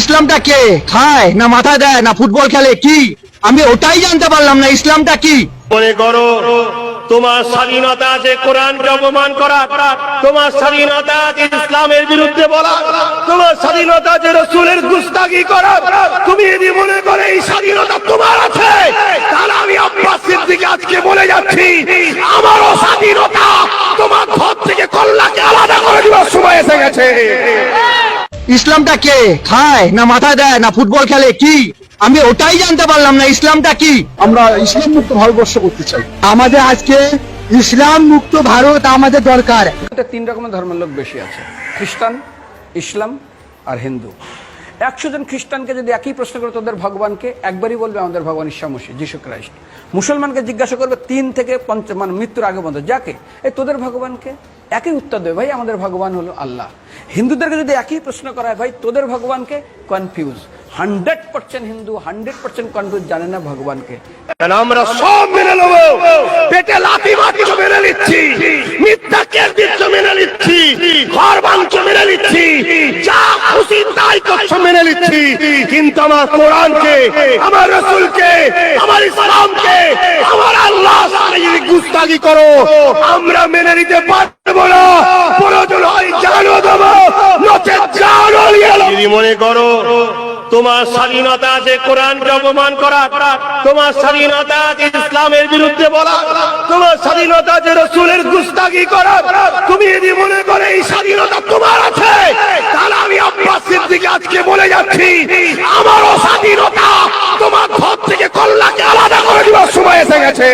ইসলামটা কে? খায় না মাথা দেয়, না ফুটবল খেলে, কি? আমি ওটাই জানতে পারলাম না, ইসলামটা কি? মনে করো, তোমার স্বাধীনতা আছে কোরআনকে অপমান করা, তোমার স্বাধীনতা আছে ইসলামের বিরুদ্ধে বলা, তোমার স্বাধীনতা আছে রসুলের গুস্তাগি করা। তুমি যদি মনে করে এই স্বাধীনতা তোমার আছে, তাহলে আমি আব্বাস সিদ্দিকে আজকে বলে যাচ্ছি, আমারও স্বাধীনতা, তোমার ঘর থেকে কল্যাণকে আলাদা করে দেওয়ার সময় এসে গেছে। ইসলামটা কে? খায় না মাথা দেয় না ফুটবল খেলে কি? আমি ওটাই জানতে পারলাম না ইসলামটা কি? আমরা ইসলাম মুক্ত ভারতবর্ষ করতে চাই। আমাদের আজকে ইসলাম মুক্ত ভারত আমাদের দরকার। তিন রকমের ধর্মের লোক বেশি আছে। খ্রিস্টান ইসলাম আর হিন্দু। একশো জন খ্রিস্টানকে যদি একই প্রশ্ন করে তোদের ভগবানকে একবারই বলবে আমাদের ভগবান ঈশ্বামসী যিশু খ্রাইস্ট। মুসলমানকে জিজ্ঞাসা করবে তিন থেকে পঞ্চ মানে মৃত্যুর আগে পর্যন্ত। যাকে? এই তোদের ভগবানকে? একই উত্তর দেবে ভাই আমাদের ভগবান হলো আল্লাহ। হিন্দুদেরকে যদি একই প্রশ্ন করা হয়, ভাই, তোদের ভগবানকে? Confuse hundred percent Hindu hundred percent confuse জানে না ভগবানকে। আমরা সব মেনে নেব? পেটে লাথি মাটিকে মেনে নিচ্ছি। মিথ্যা কেন্দ্রিত্ব মেনে নিচ্ছি। ঘর ভাঙছে মেনে নিচ্ছি। যা খুশি তাই করছ মেনে নিচ্ছি। কিন্তু আমার কোরআনকে, আমার রসুলকে, আমার ইসলামকে, আমার আল্লাহ গুস্তাগি করো, আমরা মেনে নিতে পারব না প্রয়োজন হয় জানো দেবো নচে জানো যদি মনে করো, তোমার স্বাধীনতা আছে কোরআনকে অপমান করা, তোমার স্বাধীনতা আছে ইসলামের বিরুদ্ধে বলা, তোমার স্বাধীনতা আছে রসুলের গুস্তাগি করা। তুমি যদি মনে করে এই স্বাধীনতা তোমার আছে, তাহলে আমি আব্বাস সিদ্দিকে আজকে বলে যাচ্ছি, আমারও স্বাধীনতা তোমার ঘর থেকে কল্যাণকে আলাদা করে দেওয়ার সময় এসে গেছে।